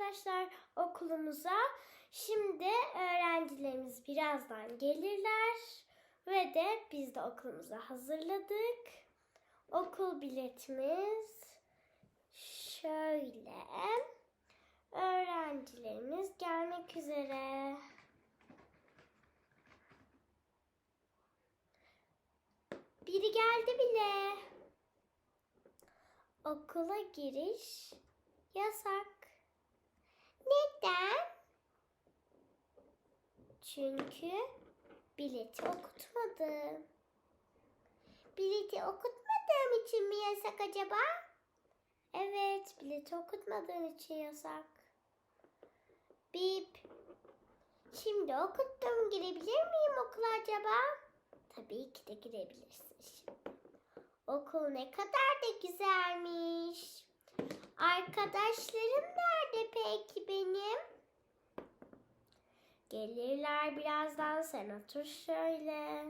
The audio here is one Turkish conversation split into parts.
arkadaşlar okulumuza. Şimdi öğrencilerimiz birazdan gelirler ve de biz de okulumuza hazırladık. Okul biletimiz şöyle. Öğrencilerimiz gelmek üzere. Biri geldi bile. Okula giriş yasak. Neden? Çünkü bileti okutmadım. Bileti okutmadığım için mi yasak acaba? Evet, bileti okutmadığım için yasak. Bip. Şimdi okuttum. Girebilir miyim okula acaba? Tabii ki de girebilirsin şimdi. Okul ne kadar da güzelmiş. Arkadaşlarım nerede peki benim? Gelirler birazdan sen otur şöyle.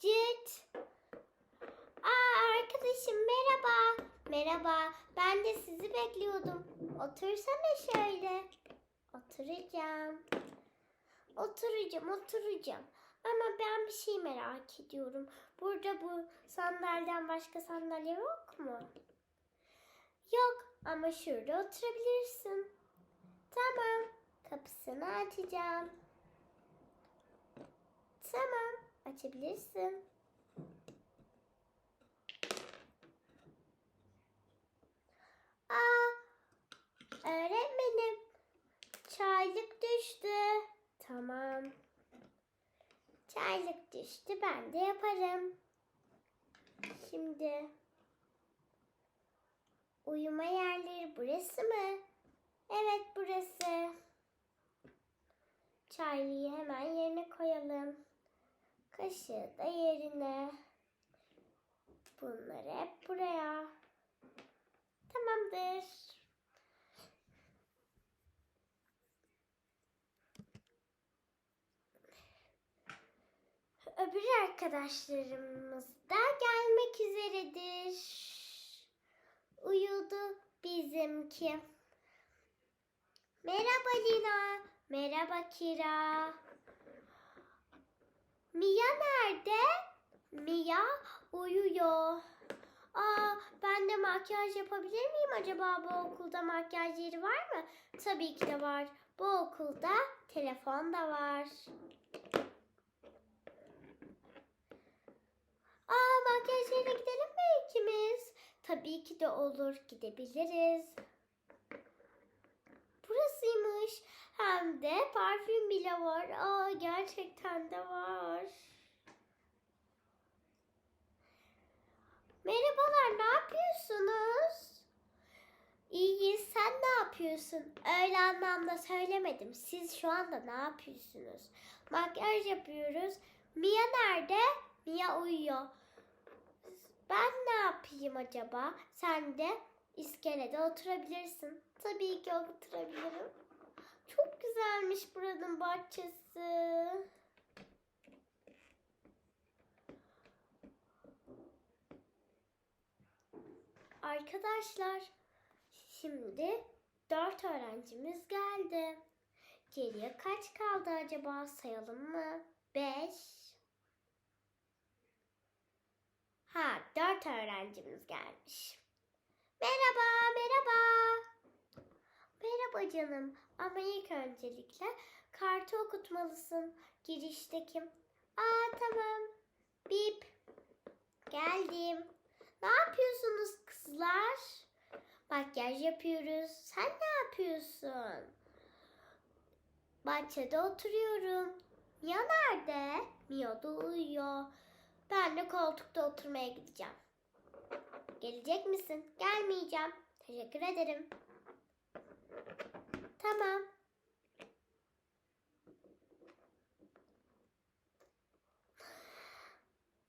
Cıt. Aa arkadaşım merhaba. Merhaba. Ben de sizi bekliyordum. Otursana şöyle. Oturacağım. Oturacağım, oturacağım. Ama ben bir şey merak ediyorum. Burada bu sandalyeden başka sandalye yok mu? Yok ama şurada oturabilirsin. Tamam. Kapısını açacağım. Tamam. Açabilirsin. Aa, öğretmenim. Çaylık düştü. Tamam. Çaylık düştü. Ben de yaparım. Şimdi uyuma yerleri burası mı? Evet burası. Çaylığı hemen yerine koyalım. Kaşığı da yerine. Bunları hep buraya. Tamamdır. Öbür arkadaşlarımız da gelmek üzeredir. Uyudu bizimki. Merhaba Lina. Merhaba Kira. Mia nerede? Mia uyuyor. Aa, ben de makyaj yapabilir miyim acaba bu okulda makyaj yeri var mı? Tabii ki de var. Bu okulda telefon da var. Aa, makyaj yerine gidelim mi ikimiz? Tabii ki de olur. Gidebiliriz. Burasıymış. Hem de parfüm bile var. Aa, gerçekten de var. Merhabalar, ne yapıyorsunuz? İyiyiz, sen ne yapıyorsun? Öyle anlamda söylemedim. Siz şu anda ne yapıyorsunuz? Makyaj yapıyoruz. Mia nerede? Mia uyuyor. Ben ne yapayım acaba? Sen de iskelede oturabilirsin. Tabii ki oturabilirim. Çok güzelmiş buranın bahçesi. Arkadaşlar, şimdi dört öğrencimiz geldi. Geriye kaç kaldı acaba sayalım mı? Beş. Ha, dört öğrencimiz gelmiş. Merhaba, merhaba. Merhaba canım. Ama ilk öncelikle kartı okutmalısın. Girişteki. Aa tamam. Bip. Geldim. Ne yapıyorsunuz kızlar? Makyaj yapıyoruz. Sen ne yapıyorsun? Bahçede oturuyorum. Mia nerede? Mia da uyuyor. Ben de koltukta oturmaya gideceğim. Gelecek misin? Gelmeyeceğim. Teşekkür ederim. Tamam.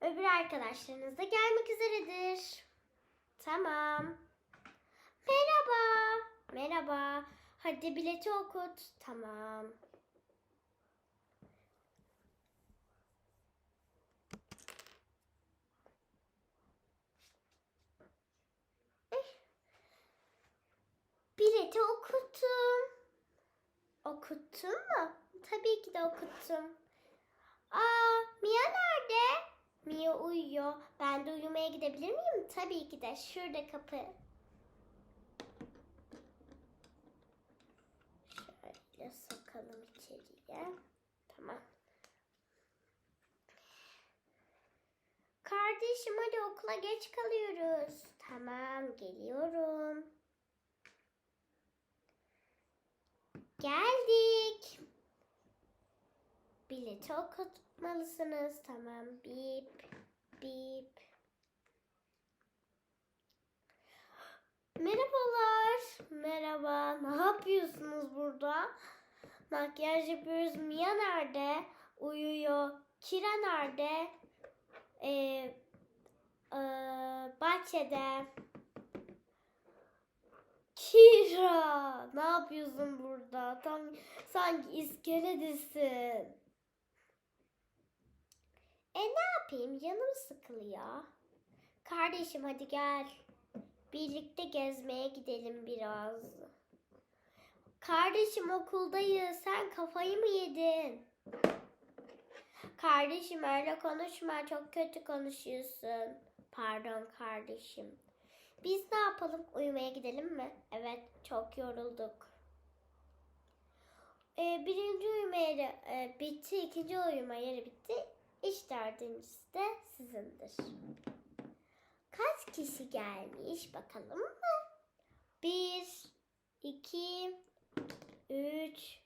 Öbür arkadaşlarınız da gelmek üzeredir. Tamam. Merhaba. Merhaba. Hadi bileti okut. Tamam. Okuttun mu? Tabii ki de okuttum. Aa, Mia nerede? Mia uyuyor. Ben de uyumaya gidebilir miyim? Tabii ki de. Şurada kapı. Şöyle sokalım içeriye. Tamam. Kardeşim hadi okula geç kalıyoruz. Tamam geliyorum. Geldik. Bileti okutmalısınız. Tamam. Bip. Bip. Merhabalar. Merhaba. Ne yapıyorsunuz burada? Makyaj yapıyoruz. Mia nerede? Uyuyor. Kira nerede? Ee, ee, bahçede. Kira, ne yapıyorsun burada? Tam sanki iskeledisin. E ne yapayım? Canım sıkılıyor. Kardeşim hadi gel. Birlikte gezmeye gidelim biraz. Kardeşim okuldayız. Sen kafayı mı yedin? Kardeşim öyle konuşma. Çok kötü konuşuyorsun. Pardon kardeşim. Biz ne yapalım? Uyumaya gidelim mi? Evet, çok yorulduk. Ee, birinci uyuma yeri e, bitti, ikinci uyuma yeri bitti. İş dördüncüsü de sizindir. Kaç kişi gelmiş bakalım mı? Bir, iki, üç,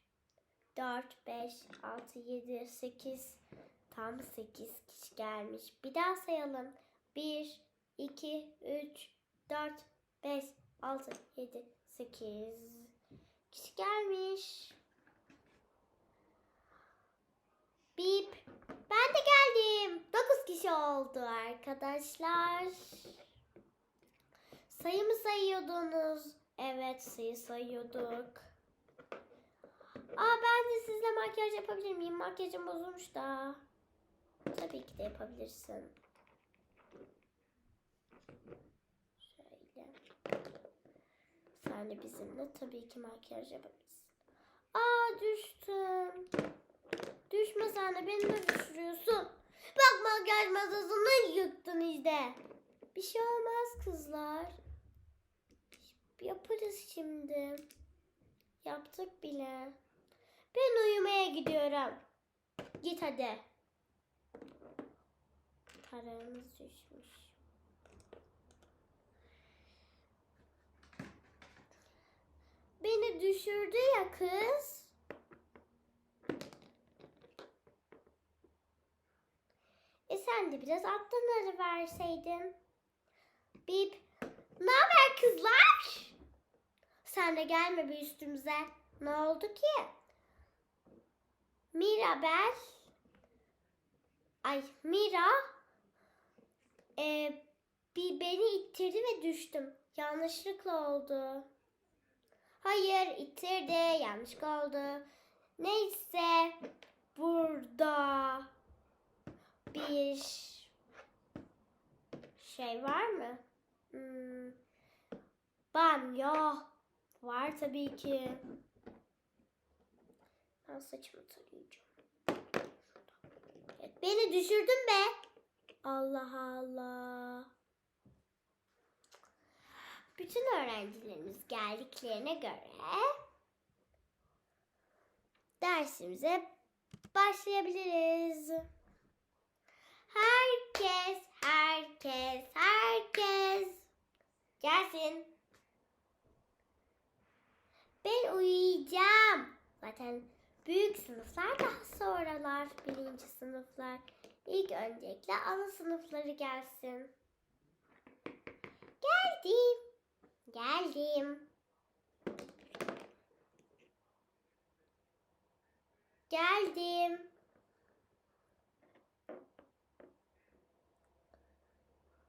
dört, beş, altı, yedi, sekiz. Tam sekiz kişi gelmiş. Bir daha sayalım. Bir, iki, üç, 4, 5, 6, 7, 8 kişi gelmiş. Bip. Ben de geldim. 9 kişi oldu arkadaşlar. Sayı mı sayıyordunuz? Evet sayı sayıyorduk. Aa ben de sizle makyaj yapabilir miyim? Makyajım bozulmuş da. Tabii ki de yapabilirsin. Sen de bizimle tabii ki makyaj yapabilirsin. Aa düştüm. Düşme sen de beni de düşürüyorsun. Bak makyaj masasını yıktın işte. Bir şey olmaz kızlar. Yaparız şimdi. Yaptık bile. Ben uyumaya gidiyorum. Git hadi. Paramız düşmüş. Beni düşürdü ya kız. E sen de biraz alttan verseydin. Bip. Ne haber kızlar? Sen de gelme bir üstümüze. Ne oldu ki? Mirabel. Ay Mira. E, bir beni ittirdi ve düştüm. Yanlışlıkla oldu. Hayır ittirdi. Yanlış oldu. Neyse. Burada bir şey var mı? Hmm, banyo var tabii ki. Ben saçımı tarayacağım. Beni düşürdün be. Allah Allah. Bütün öğrencilerimiz geldiklerine göre dersimize başlayabiliriz. Herkes, herkes, herkes gelsin. Ben uyuyacağım. Zaten büyük sınıflar daha sonralar. Birinci sınıflar. İlk öncelikle ana sınıfları gelsin. Geldim. Geldim. Geldim.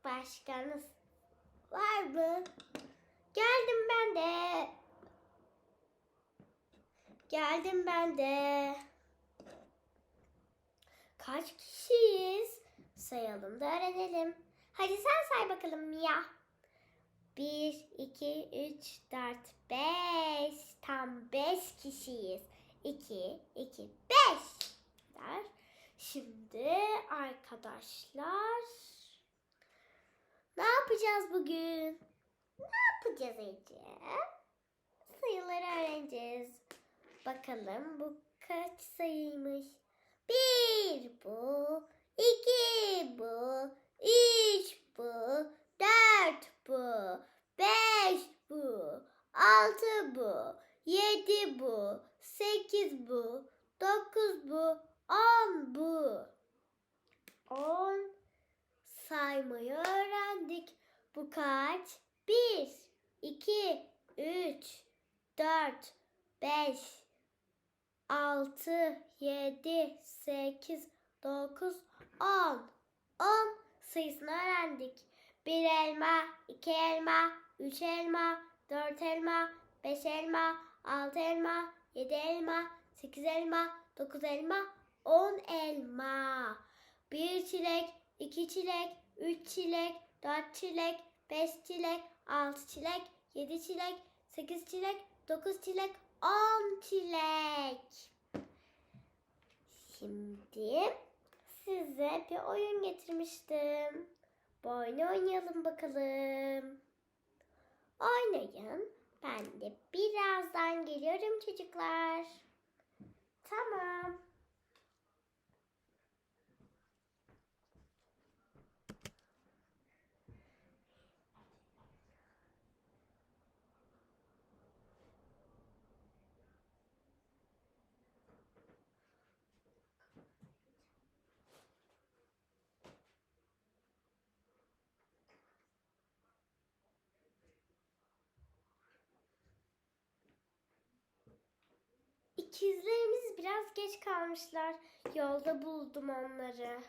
Başkanız var mı? Geldim ben de. Geldim ben de. Kaç kişiyiz? Sayalım da öğrenelim. Hadi sen say bakalım Mia. 1, 2, 3, 4, 5. Tam 5 kişiyiz. 2, 2, 5 der. Şimdi arkadaşlar ne yapacağız bugün? Ne yapacağız Ece? Sayıları öğreneceğiz. Bakalım bu kaç sayıymış? Bir bu, iki bu, üç bu, dört bu, beş bu, altı bu, yedi bu, sekiz bu, dokuz bu, on bu. On saymayı öğrendik. Bu kaç? Bir, iki, üç, dört, beş, altı, yedi, sekiz, dokuz, on. On sayısını öğrendik. Bir elma, iki elma, üç elma, dört elma, beş elma, altı elma, yedi elma, sekiz elma, dokuz elma, on elma. Bir çilek, iki çilek, üç çilek, dört çilek, beş çilek, altı çilek, yedi çilek, sekiz çilek, dokuz çilek, on çilek. Şimdi size bir oyun getirmiştim. Bu oyunu oynayalım bakalım. Oynayın. Ben de birazdan geliyorum çocuklar. Tamam. ikizlerimiz biraz geç kalmışlar. Yolda buldum onları.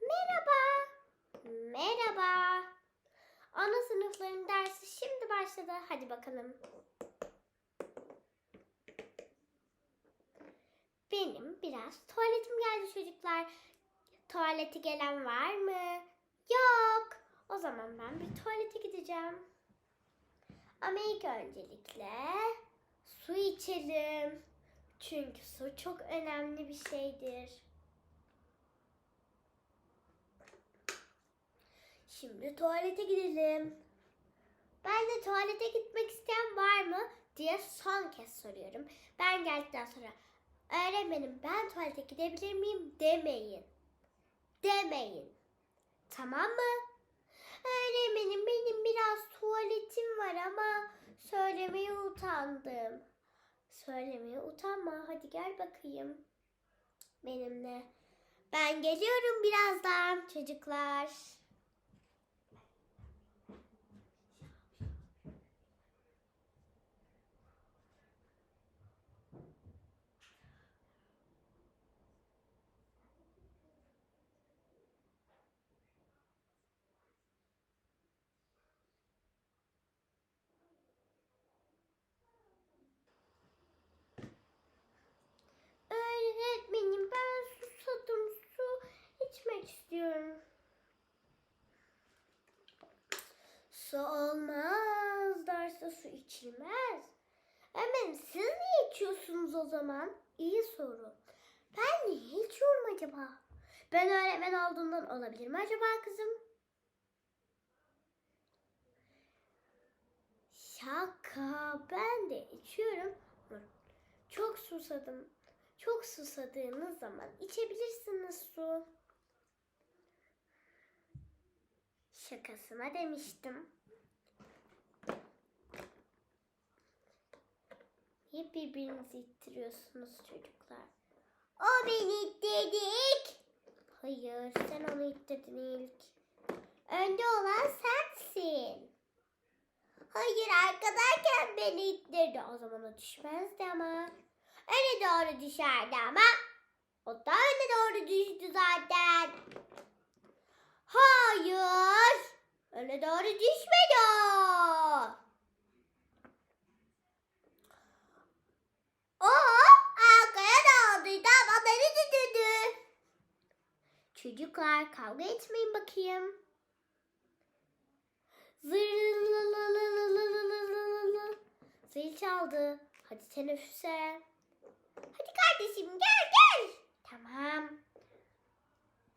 Merhaba. Merhaba. Ana sınıfların dersi şimdi başladı. Hadi bakalım. Benim biraz tuvaletim geldi çocuklar. Tuvaleti gelen var mı? Yok. O zaman ben bir tuvalete gideceğim. Ama ilk öncelikle su içelim. Çünkü su çok önemli bir şeydir. Şimdi tuvalete gidelim. Ben de tuvalete gitmek isteyen var mı diye son kez soruyorum. Ben geldikten sonra öğretmenim ben tuvalete gidebilir miyim demeyin. Demeyin. Tamam mı? Öğretmenim benim biraz tuvaletim var ama söylemeye utandım. Söylemeye utanma. Hadi gel bakayım benimle. Ben geliyorum birazdan çocuklar. su olmaz, darsa su içilmez. Öğretmenim siz ne içiyorsunuz o zaman? İyi soru. Ben ne içiyorum acaba? Ben öğretmen olduğundan olabilir mi acaba kızım? Şaka ben de içiyorum. Çok susadım. Çok susadığınız zaman içebilirsiniz su. Şakasına demiştim. Niye birbirinizi ittiriyorsunuz çocuklar? O beni ittirdik. Hayır sen onu ittirdin ilk. Önde olan sensin. Hayır arkadayken beni ittirdi. O zaman o düşmezdi ama. Öne doğru düşerdi ama. O da öne doğru düştü zaten. Hayır. Öne doğru düşmedi kavga etmeyin bakayım. Zil çaldı. Hadi teneffüse. Hadi kardeşim gel gel. Tamam.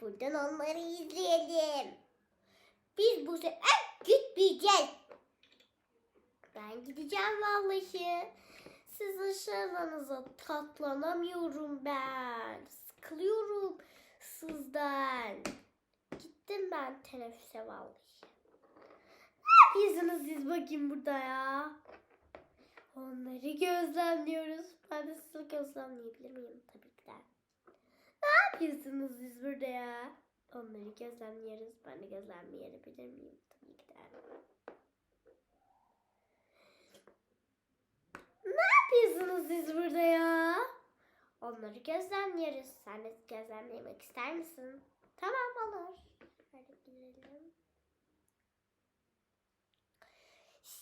Buradan onları izleyelim. Biz bu sefer gitmeyeceğiz. Ben gideceğim vallahi. Siz aşağılarınıza tatlanamıyorum ben. Sıkılıyorum sizden. Ben teneffüse vallahi. Ne yapıyorsunuz siz bakayım burada ya? Onları gözlemliyoruz. Ben de sizi gözlemleyebilir miyim? Tabii ki de. Ne yapıyorsunuz siz burada ya? Onları gözlemliyoruz. Ben de gözlemleyebilir miyim? Tabii ki de. Ne yapıyorsunuz siz burada ya? Onları gözlemliyoruz. Sen de gözlemlemek ister misin? Tamam olur. Hadi gidelim.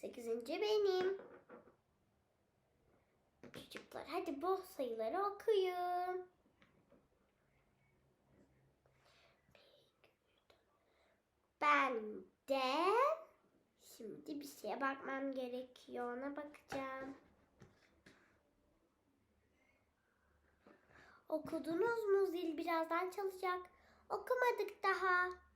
Sekizinci benim. Çocuklar hadi bu sayıları okuyun. Ben de şimdi bir şeye bakmam gerekiyor. Ona bakacağım. Okudunuz mu? Zil birazdan çalacak. Okumadık daha.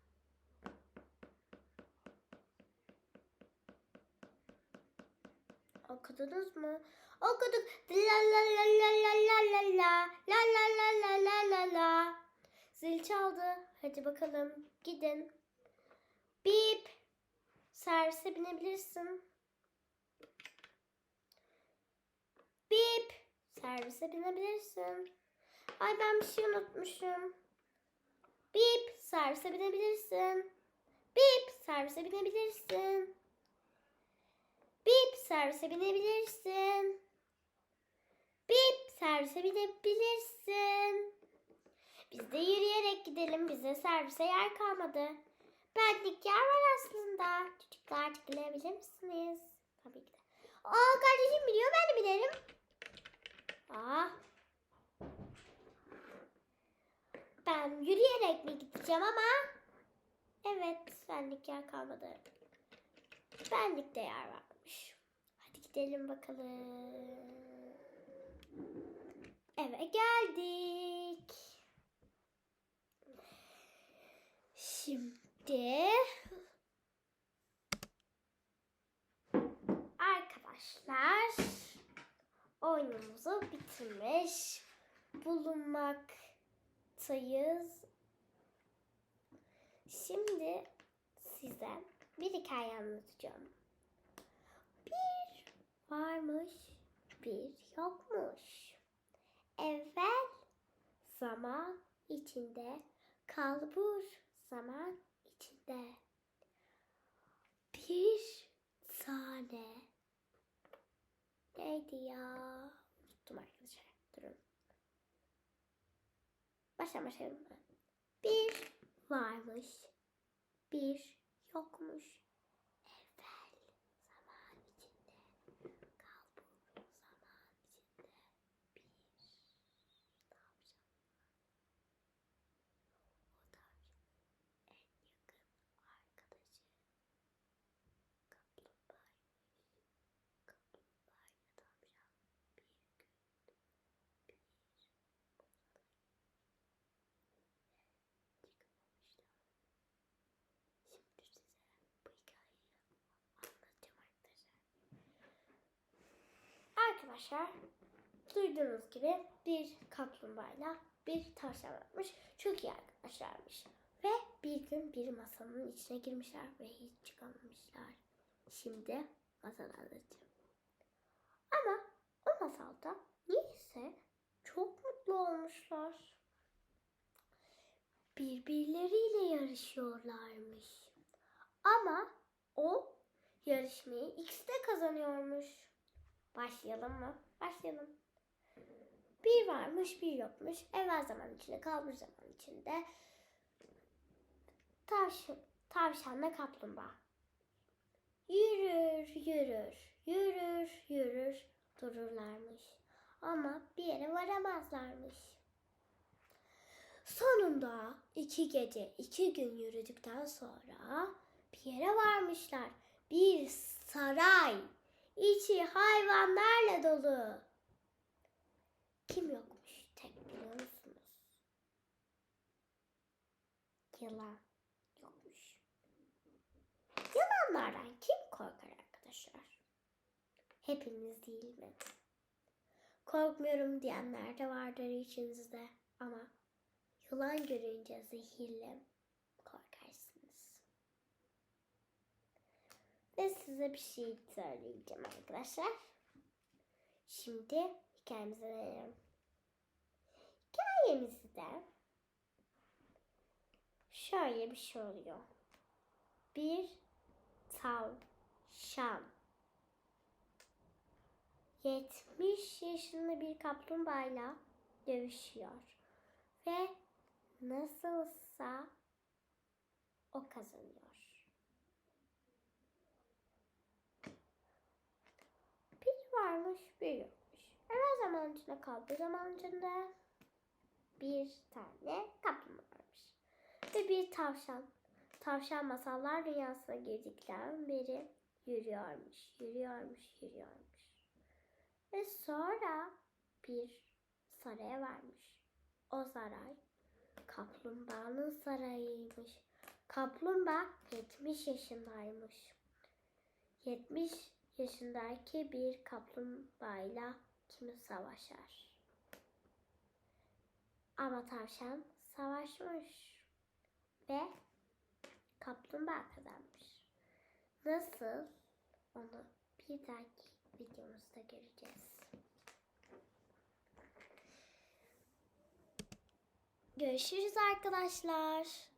Okudunuz mu? Okuduk. La la la la la la la la la la la la la la la. Zil çaldı. Hadi bakalım. Gidin. Bip. Servise binebilirsin. Bip. Servise binebilirsin. Ay ben bir şey unutmuşum. Bip. Servise binebilirsin. Bip. Servise binebilirsin. Servise binebilirsin. Bip. Servise binebilirsin. Biz de yürüyerek gidelim. Bize servise yer kalmadı. Benlik yer var aslında. Çocuklar tıklayabilir misiniz? Tabii ki de. Aa kardeşim biliyor ben de binerim. Aa. Ben yürüyerek mi gideceğim ama evet benlik yer kalmadı. Benlikte yer varmış. Gidelim bakalım. Eve geldik. Şimdi arkadaşlar oyunumuzu bitirmiş bulunmaktayız. Şimdi size bir hikaye anlatacağım. Varmış, bir yokmuş. Evvel zaman içinde, kalbur zaman içinde. Bir tane neydi ya? Unuttum arkadaşlar. Durun. Baştan başlayalım? Bir varmış, bir yokmuş. Evvel zaman içinde, kalbur zaman içinde. Bir tavşan. O tavşanın en yakın arkadaşı kaplumbağaymış. Kaplumbağa ile tavşan bir gün bir odada çıkamamışlar. Şimdi size bu hikayeyi anlatacağım arkadaşlar. Arkadaşlar duyduğunuz gibi bir kaplumbağayla bir tavşan varmış. Çok iyi arkadaşlarmış. Ve bir gün bir masanın içine girmişler ve hiç çıkamamışlar. Şimdi masal anlatacağım. Ama o masalda niyeyse çok mutlu olmuşlar. Birbirleriyle yarışıyorlarmış. Ama o yarışmayı ikisi de kazanıyormuş. Başlayalım mı? Başlayalım. Bir varmış bir yokmuş. Evvel zaman içinde kalbur zaman içinde. Tavşan, tavşanla kaplumbağa. Yürür yürür yürür yürür dururlarmış. Ama bir yere varamazlarmış. Sonunda iki gece iki gün yürüdükten sonra bir yere varmışlar. Bir saray. İçi hayvanlarla dolu. Kim yokmuş tek biliyor musunuz? Yılan yokmuş. Yılanlardan kim korkar arkadaşlar? Hepiniz değil mi? Korkmuyorum diyenler de vardır içinizde ama yılan görünce zehirli Ve size bir şey söyleyeceğim arkadaşlar. Şimdi hikayemize dönelim. Hikayemizde şöyle bir şey oluyor. Bir tavşan 70 yaşında bir kaplumbağayla dövüşüyor. Ve nasılsa o kazanıyor. Bir varmış bir yokmuş. Evvel zaman içinde kaldı zaman içinde bir tane kaplumbağa varmış. Ve bir tavşan. Tavşan masallar dünyasına girdikten beri yürüyormuş, yürüyormuş, yürüyormuş. Ve sonra bir saraya varmış. O saray kaplumbağanın sarayıymış. Kaplumbağa 70 yaşındaymış. 70 yaşındaki bir kaplumbağayla kim savaşar? Ama tavşan savaşmış ve kaplumbağa kazanmış. Nasıl? Onu bir dahaki videomuzda göreceğiz. Görüşürüz arkadaşlar.